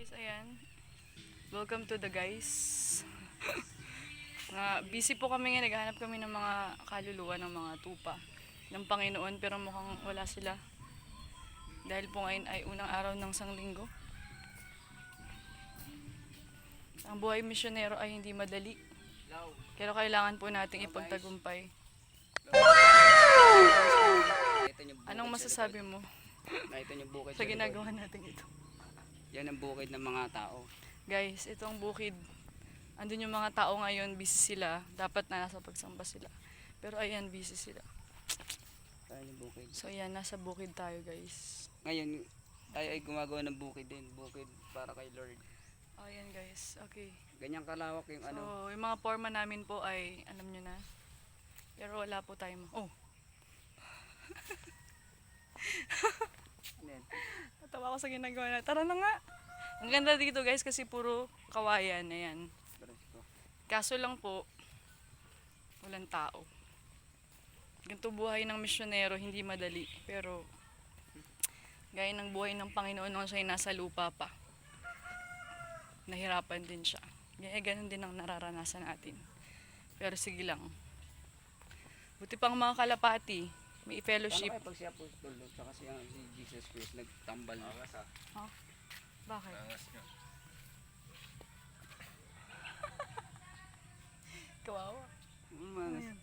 Guys, ayan. Welcome to the guys. Nga, busy po kami ngayon. Naghahanap kami ng mga kaluluwa ng mga tupa ng Panginoon pero mukhang wala sila. Dahil po ngayon ay unang araw ng sanglinggo. Ang buhay misyonero ay hindi madali. Pero kailangan po nating ipagtagumpay. Anong sa masasabi mo. Ito yung bukid sa ginagawa natin ito? Yan ang bukid ng mga tao. Guys, ito ang bukid. Andun yung mga tao ngayon, busy sila. Dapat na nasa pagsamba sila. Pero ayan, busy sila. Tayo yung bukid. So ayan, nasa bukid tayo guys. Ngayon, tayo ay gumagawa ng bukid din. Bukid para kay Lord. Ayan guys, okay. Ganyan kalawak yung So, ano. yung mga forma namin po ay, alam nyo na. Pero wala po tayo. Oh? natawa ko sa ginagawa na. Tara na nga. Ang ganda dito guys kasi puro kawayan. Ayan. Kaso lang po, walang tao. Ganito buhay ng misyonero, hindi madali. Pero, gaya ng buhay ng Panginoon nung siya nasa lupa pa. Nahirapan din siya. Gaya ganun din ang nararanasan natin. Pero sige lang. Buti pang mga kalapati, may fellowship. kaya pag si Apostol Lord tsaka si, ah, si Jesus Christ nagtambal na? Bakit? Kawawa. Mm, mga-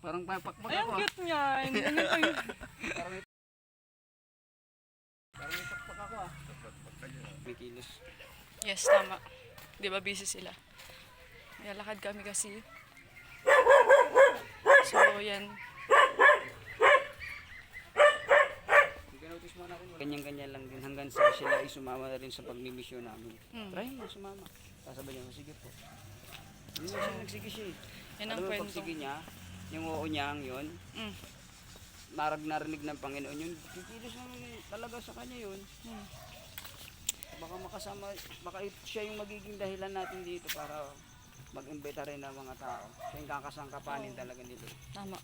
Parang papakpak Ay, ang ako. ah. cute yun. Parang may Parang may pakpak ako ah. May kilos. Yes, tama. Di ba busy sila? Nilalakad kami kasi. So, yan. Ganotis mo natin. Ganyan-ganyan lang din hanggang sa sila ay sumama na rin sa pagmimisyon namin. Mm. Try mo sumama. Sasabi niya, sige po. Hindi na siya nagsige siya eh. Yan ang Alam mo, kwento. pagsige niya, yung oo niyang yun, Mm. narag narinig ng Panginoon yun, naman eh, talaga sa kanya yun. Mm. Baka makasama, baka it- siya yung magiging dahilan natin dito para mag-imbita rin ng mga tao. Siya yung kakasangkapanin talaga nila. Tama.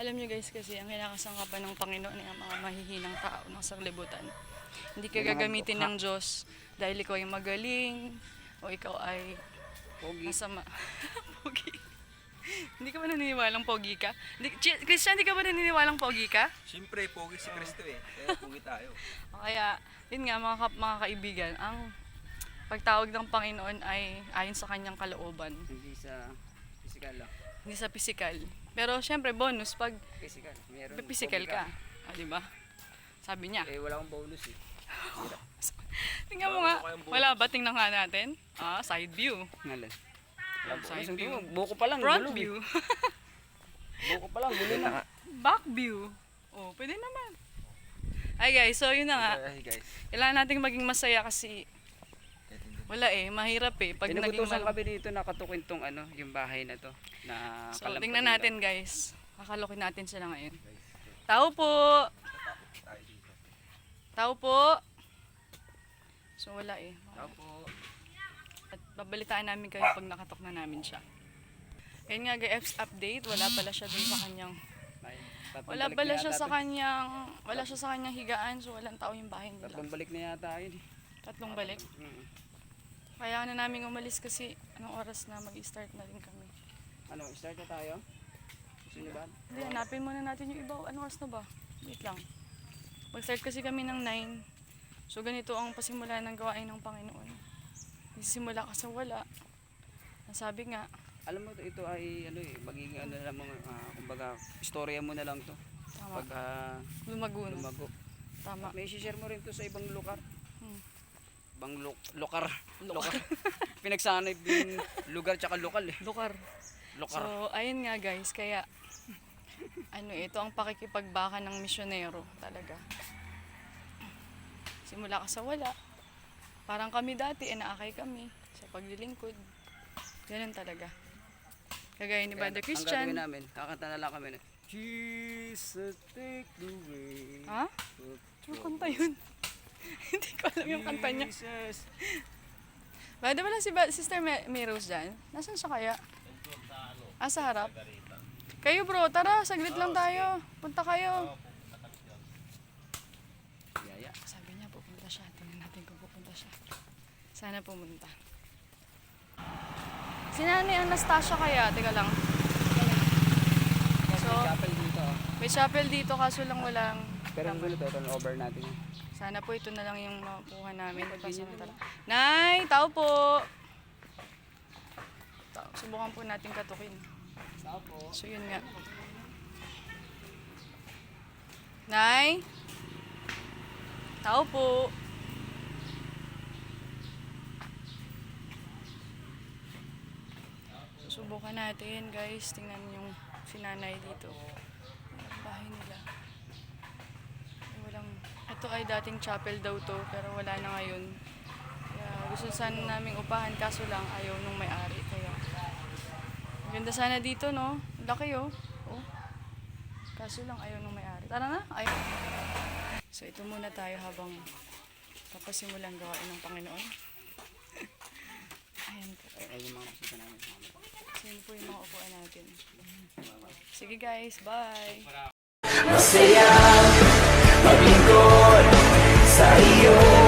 Alam niyo guys kasi ang kinakasangkapan ng Panginoon ay ang mga mahihinang tao ng sanglibutan. Hindi ka gagamitin ng Diyos dahil ikaw ay magaling o ikaw ay Pogi. masama. pogi. hindi ka ba naniniwalang pogi ka? Hindi, Christian, hindi ka ba naniniwalang pogi ka? Siyempre, pogi si Kristo eh. Kaya pogi tayo. O Kaya, yun nga mga, ka- mga kaibigan, ang pagtawag ng Panginoon ay ayon sa kanyang kalooban, Hindi sa physical lang. hindi sa physical. Pero syempre bonus pag Physical. Meron. physical pogi ka. Ah, di ba? Sabi niya. Eh, wala akong bonus eh. Tingnan mo nga. Wala ba? Tingnan nga natin. Ah, side view. Ngalan. Side view. Buko pa lang. Front eh. view. Buko pa lang. Gulo na. Back view. Oh, pwede naman. Ay guys, so yun na nga. Ay guys. Kailangan nating maging masaya kasi wala eh, mahirap eh. Pag naging Pinugutusan mal- kami dito nakatukin tong ano, yung bahay na to. Na So, tingnan natin guys. Kakalokin natin sila ngayon. Tao po! Tao po! So wala eh. Tao po. At babalitaan namin kayo pag nakatok na namin siya. Ngayon nga guys, update. Wala pala siya dun sa kanyang... Wala pala siya sa kanyang... Wala siya sa kanyang higaan. So walang tao yung bahay nila. Tatlong balik na yata yun. eh. Tatlong balik. Mm. Kaya na namin umalis kasi anong oras na mag-start na rin kami. Ano, start na tayo? Niyo ba? Hindi, hanapin muna natin yung iba. Anong oras na ba? Wait lang. Mag-start kasi kami ng 9. So ganito ang pasimula ng gawain ng Panginoon. Nagsisimula ka sa wala. Ang sabi nga, Alam mo, ito ay ano eh, magiging ano lang mga, ah, kumbaga, istorya mo na lang to. tama, Pag ah, lumago na. lumago. Tama. May share mo rin to sa ibang lugar. Hmm. Ibang luk lokar. Lokar. Pinagsanay din lugar tsaka lokal eh. Lukar. Lokar. So, ayun nga guys, kaya ano ito ang pakikipagbaka ng misyonero talaga. Simula ka sa wala. Parang kami dati, inaakay kami sa paglilingkod. Ganun talaga. Kagaya ni Ang gagawin Christian. namin, kakanta na lang kami na, Jesus take the way. Ha? Ano kanta yun? Hindi ko alam yung kanta niya. Jesus. Bada wala si ba- Sister May, May Rose dyan? Nasaan siya kaya? Ah, sa harap? Kayo bro, tara, saglit lang tayo. Punta kayo. Yaya. Sabi niya, pupunta siya. Tingnan natin kung pupunta siya. Sana pumunta. Si Nanay Anastasia kaya? Teka lang. So, Chapel dito. may chapel dito kaso lang walang Pero ang gulo to, turn over natin. Sana po ito na lang yung makuha namin. Pansamantala. Nay, tao po! Tao, subukan po natin katukin. So yun nga. Nay? Tao po. Susubukan natin guys. Tingnan yung sinanay dito. Bahay nila. Walang... Ito ay dating chapel daw to pero wala na ngayon. Kaya gusto sana naming upahan kaso lang ayaw nung may-ari. Kaya Ganda sana dito, no? Laki, oh. oh. Kaso lang, ayaw nung may-ari. Tara na, ayaw. So, ito muna tayo habang papasimulang gawain ng Panginoon. Ayan po. ay, ay, yung mga bisita namin. So, yun po yung mga upuan natin. Sige guys, bye! Masaya maglingkod sa iyo